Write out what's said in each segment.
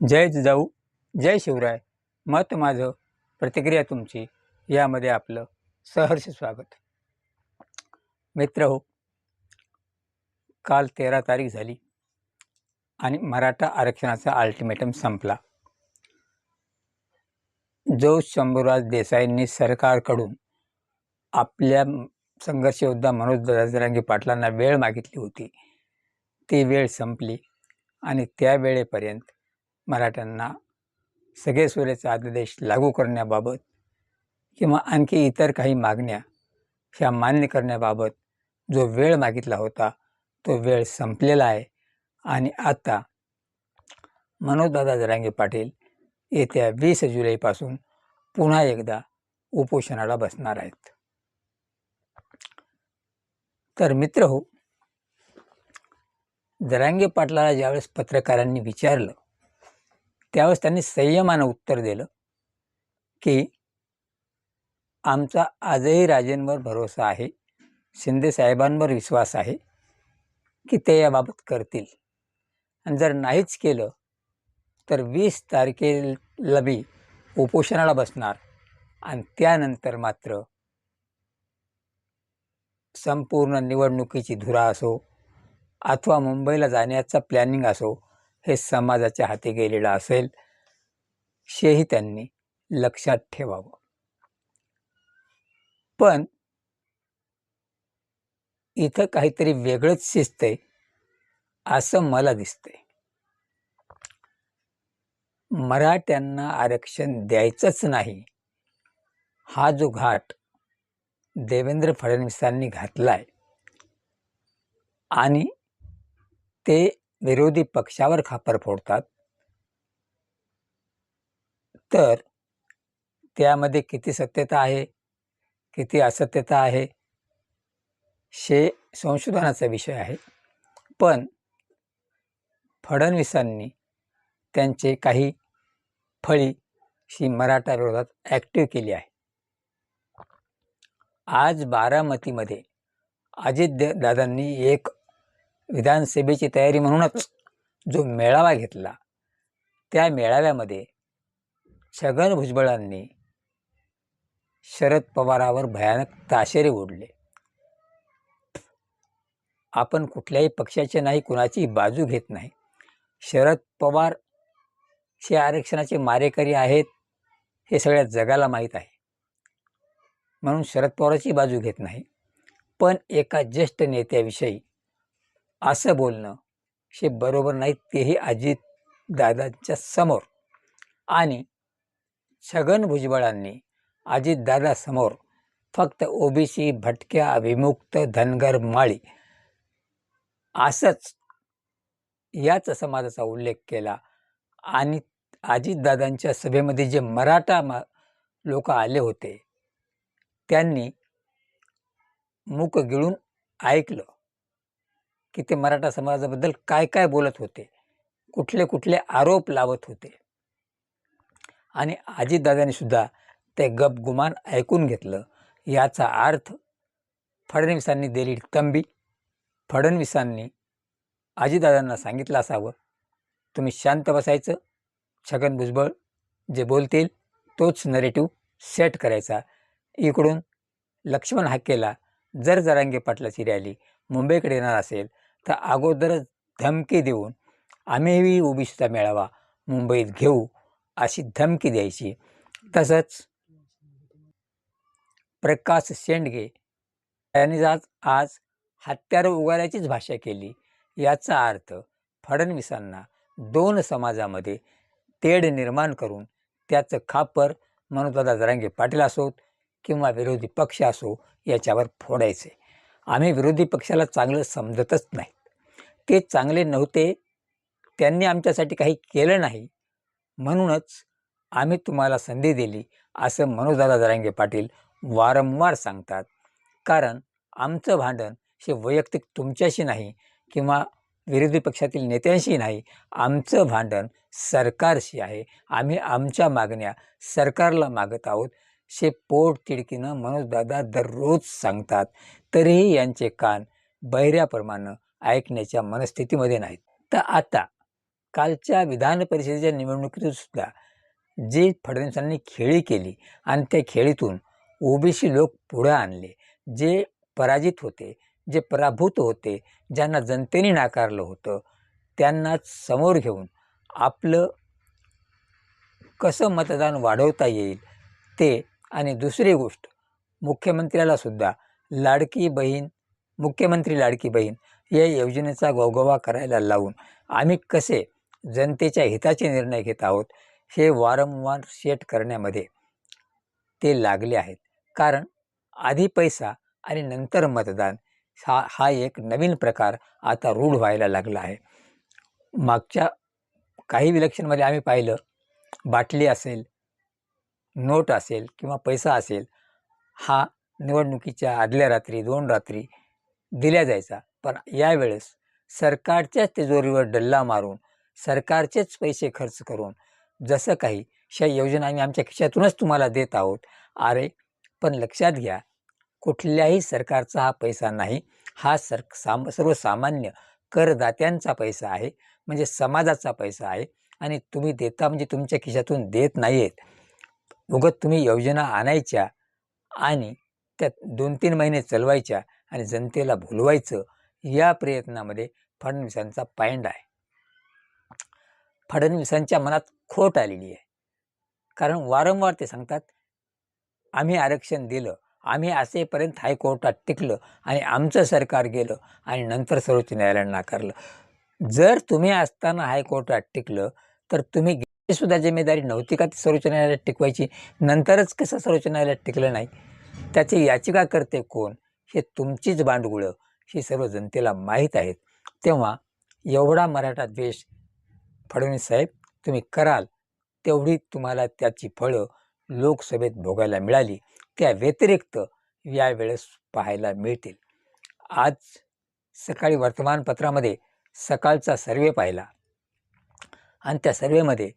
जय जिजाऊ जय शिवराय. मत माझं प्रतिक्रिया तुमची यामध्ये आपलं सहर्ष स्वागत. मित्र हो काल तेरा तारीख झाली आणि मराठा आरक्षणाचा अल्टिमेटम संपला. जो शंभूराज देसाईंनी सरकारकडून आपल्या संघर्षयोद्धा मनोज जरांगी पाटलांना वेळ मागितली होती ती वेळ संपली आणि त्या वेळेपर्यंत मराठ्यांना सगळे सोयीचे आदेश लागू करण्याबाबत किंवा आणखी इतर काही मागण्या ह्या मान्य करण्याबाबत जो वेळ मागितला होता तो वेळ संपलेला आहे. आणि आता मनोजदादा जरांगे पाटील येत्या वीस जुलैपासून पुन्हा एकदा उपोषणाला बसणार आहेत. तर मित्र हो जरांगे पाटलाला ज्यावेळेस पत्रकारांनी विचारलं त्यावेळेस त्यांनी संयमानं उत्तर दिलं की आमचा आजही राजेंवर भरोसा आहे शिंदे साहेबांवर विश्वास आहे की ते याबाबत करतील. आणि जर नाहीच केलं तर वीस तारखेला बी उपोषणाला बसणार आणि त्यानंतर मात्र संपूर्ण निवडणुकीची धुरा असो अथवा मुंबईला जाण्याचा प्लॅनिंग असो हे समाजाच्या हाती गेलेलं असेल हेही त्यांनी लक्षात ठेवावं. पण इथं काहीतरी वेगळंच शिजतंय असं मला दिसतंय. मराठ्यांना आरक्षण द्यायचंच नाही हा जो घाट देवेंद्र फडणवीसांनी घातलाय आणि ते विरोधी पक्षावर खापर फोडतात. तर त्यामध्ये किती सत्यता आहे? किती असत्यता आहे? हे संशोधनाचा विषय आहे. पण फडणवीसांनी त्यांचे काही फळी ही मराठा विरोधात ॲक्टिव्ह केली आहे. आज बारामतीमध्ये अजित दादांनी एक विधानसभेची तयारी म्हणूनच जो मेळावा घेतला त्या मेळाव्यामध्ये छगन भुजबळांनी शरद पवारावर भयानक ताशेरे ओढले. आपण कुठल्याही पक्षाचे नाही कुणाची बाजू घेत नाही. शरद पवार हे आरक्षणाचे मारेकरी आहेत हे सगळ्या जगाला माहीत आहे. म्हणून शरद पवाराची बाजू घेत नाही. पण एका ज्येष्ठ नेत्याविषयी असं बोलणं हे बरोबर नाही तेही अजित दादांच्या समोर. आणि छगन भुजबळांनी अजितदादासमोर फक्त ओबीसी भटक्या विमुक्त धनगर माळी असंच याच समाजाचा उल्लेख केला. आणि अजितदादांच्या सभेमध्ये जे मराठा मा लोक आले होते त्यांनी मूक गिळून ऐकलं. की ते मराठा समाजाबद्दल काय काय बोलत होते? कुठले कुठले आरोप लावत होते? आणि अजितदादांनी सुद्धा ते गपगुमान ऐकून घेतलं. याचा अर्थ फडणवीसांनी दिली तंबी. फडणवीसांनी आजीदादांना सांगितलं असावं तुम्ही शांत बसायचं. छगन भुजबळ जे बोलतील तोच नरेटिव्ह सेट करायचा. इकडून लक्ष्मण हाकेला जर जरांगे पाटलाची रॅली मुंबईकडे येणार असेल तर अगोदरच धमकी देऊन आम्हीही ओबीसीचा मेळावा मुंबईत घेऊ अशी धमकी द्यायची. तसंच प्रकाश शेंडगे यांनी आज आज हत्यारं उगारायचीच भाषा केली. याचा अर्थ फडणवीसांना दोन समाजामध्ये तेढ निर्माण करून त्याचं खापर मनोदादा जरांगे पाटील असोत किंवा विरोधी पक्ष असो याच्यावर फोडायचे. आम्ही विरोधी पक्षाला चांगलं समजतच नाही. ते चांगले नव्हते त्यांनी आमच्यासाठी काही केलं नाही. म्हणूनच आम्ही तुम्हाला संधी दिली असं मनोजदादा जरांगे पाटील वारंवार सांगतात. कारण आमचं भांडण हे वैयक्तिक तुमच्याशी नाही किंवा विरोधी पक्षातील नेत्यांशी नाही. आमचं भांडण सरकारशी आहे. आम्ही आमच्या मागण्या सरकारला मागत आहोत. शे पोट तिडकीनं मनोजदादा दररोज सांगतात तरीही यांचे कान बहिऱ्याप्रमाणे ऐकण्याच्या मनस्थितीमध्ये नाहीत. तर आता कालच्या विधान परिषदेच्या निवडणुकीतून सुद्धा फडणवीसांनी खेळी केली आणि त्या खेळीतून ओबीसी लोक पुढे आणले जे पराजित होते जे पराभूत होते ज्यांना जनतेने नाकारलं होतं त्यांना समोर घेऊन आपलं कसं मतदान वाढवता येईल ते आणि दुसरी गोष्ट मुख्यमंत्र्याला सुद्धा लाडकी बहीण मुख्यमंत्री लाडकी बहीण या योजनेचा गोगोवा करायला लावून आम्ही कसे जनतेच्या हिताचे निर्णय घेत आहोत हे वारंवार सेट करण्यामध्ये ते लागले आहेत. कारण आधी पैसा आणि नंतर मतदान हा हा एक नवीन प्रकार आता रूढ व्हायला लागला आहे. मागच्या काही विलक्षणमध्ये आम्ही पाहिलं बाटली असेल नोट असेल किंवा पैसा असेल हा निवडणुकीच्या आदल्या रात्री दोन रात्री दिल्या जायचा. पण यावेळेस सरकारच्याच तिजोरीवर डल्ला मारून सरकारचेच पैसे खर्च करून जसं काही अशा योजना आम्ही आमच्या खिशातूनच तुम्हाला देत आहोत. अरे पण लक्षात घ्या कुठल्याही सरकारचा हा पैसा नाही. हा सर साम सर्वसामान्य करदात्यांचा पैसा आहे. म्हणजे समाजाचा पैसा आहे. आणि तुम्ही देता म्हणजे तुमच्या खिशातून देत नाही आहेत उगत तुम्ही योजना आणायच्या आणि त्या दोन तीन महिने चालवायच्या आणि जनतेला भुलवायचं या प्रयत्नामध्ये फडणवीसांचा पायंड आहे. फडणवीसांच्या मनात खोट आलेली आहे. कारण वारंवार ते सांगतात आम्ही आरक्षण दिलं आम्ही असेपर्यंत हायकोर्टात टिकलं आणि आमचं सरकार गेलं आणि नंतर सर्वोच्च न्यायालयानं नाकारलं. जर तुम्ही असताना हायकोर्टात टिकलं तर तुम्ही सुद्धा जिम्मेदारी नव्हती का ती सर्वोच्च न्यायालयात टिकवायची? नंतरच कसं सर्वोच्च न्यायालयात टिकलं नाही? त्याची याचिका करते कोण? हे तुमचीच बांडगुळं ही सर्व जनतेला माहीत आहेत. तेव्हा एवढा मराठा द्वेष फडणवीस साहेब तुम्ही कराल तेवढी तुम्हाला त्याची फळं लोकसभेत भोगायला मिळाली. त्या व्यतिरिक्त यावेळेस पाहायला मिळतील. आज सकाळी वर्तमानपत्रामध्ये सकाळचा सर्वे पाहिला. आणि त्या सर्वेमध्ये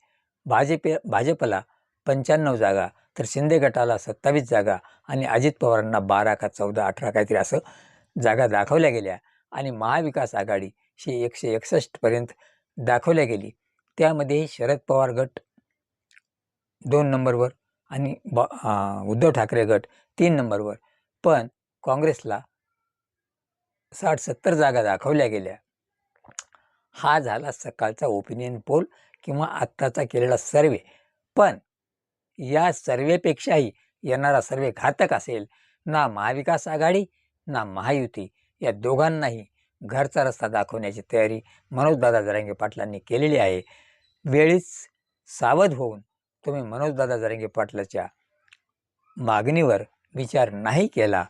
भाजप भाजपला पंच्याण्णव जागा तर शिंदे गटाला सत्तावीस जागा आणि अजित पवारांना बारा का चौदा अठरा काहीतरी असं जागा दाखवल्या गेल्या. आणि महाविकास आघाडी ही एकशे एकसष्टपर्यंत दाखवल्या गेली. त्यामध्ये शरद पवार गट दोन नंबरवर आणि ब उद्धव ठाकरे गट तीन नंबरवर. पण काँग्रेसला साठ सत्तर जागा दाखवल्या गेल्या. हा झाला सकाळचा ओपिनियन पोल किंवा आत्ताचा केलेला सर्वे. पण या सर्वेपेक्षाही येणारा सर्वे घातक असेल ना महाविकास आघाडी ना महायुती या दोघांनाही घरचा रस्ता दाखवण्याची तयारी मनोजदादा जरांगे पाटलांनी केलेली आहे. वेळीच सावध होऊन तुम्ही मनोजदादा जरांगे पाटलाच्या मागणीवर विचार नाही केला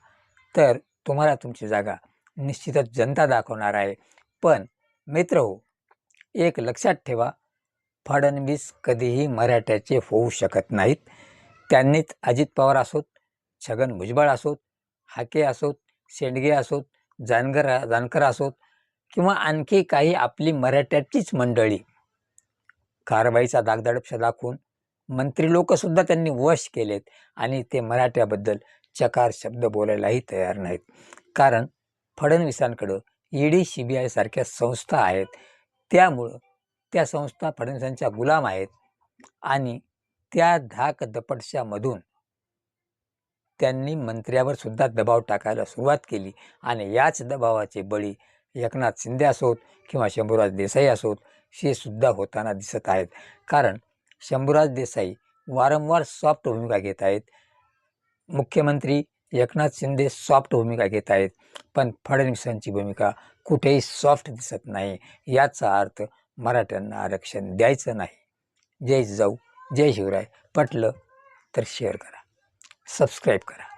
तर तुम्हाला तुमची जागा निश्चितच जनता दाखवणार आहे. पण मित्र हो एक लक्षात ठेवा फडणवीस कधीही मराठ्याचे होऊ शकत नाहीत. त्यांनीच अजित पवार असोत छगन भुजबळ असोत हाके असोत शेंडगे असोत जानकर जानकर असोत किंवा आणखी काही आपली मराठ्याचीच मंडळी. कारवाईचा दागदडपशा दाखवून मंत्री लोकसुद्धा त्यांनी वश केलेत आणि ते मराठ्याबद्दल चकार शब्द बोलायलाही तयार नाहीत. कारण फडणवीसांकडं ईडी सी बी आयसारख्या संस्था आहेत. त्यामुळं त्या संस्था फडणवीसांच्या गुलाम आहेत आणि त्या धाक दपटशामधून त्यांनी मंत्र्यावर सुद्धा दबाव टाकायला सुरुवात केली. आणि याच दबावाचे बळी एकनाथ शिंदे असोत किंवा शंभूराज देसाई असोत हे सुद्धा होताना दिसत आहेत. कारण शंभूराज देसाई वारंवार सॉफ्ट भूमिका घेत आहेत. मुख्यमंत्री एकनाथ शिंदे सॉफ्ट भूमिका घेत आहेत. पण फडणवीसांची भूमिका कुठेही सॉफ्ट दिसत नाही. याचा अर्थ मराठ्यांना आरक्षण द्यायचं नाही. जय जाऊ जय शिवराय पटलं तर शेअर करा. सबस्क्राईब करा.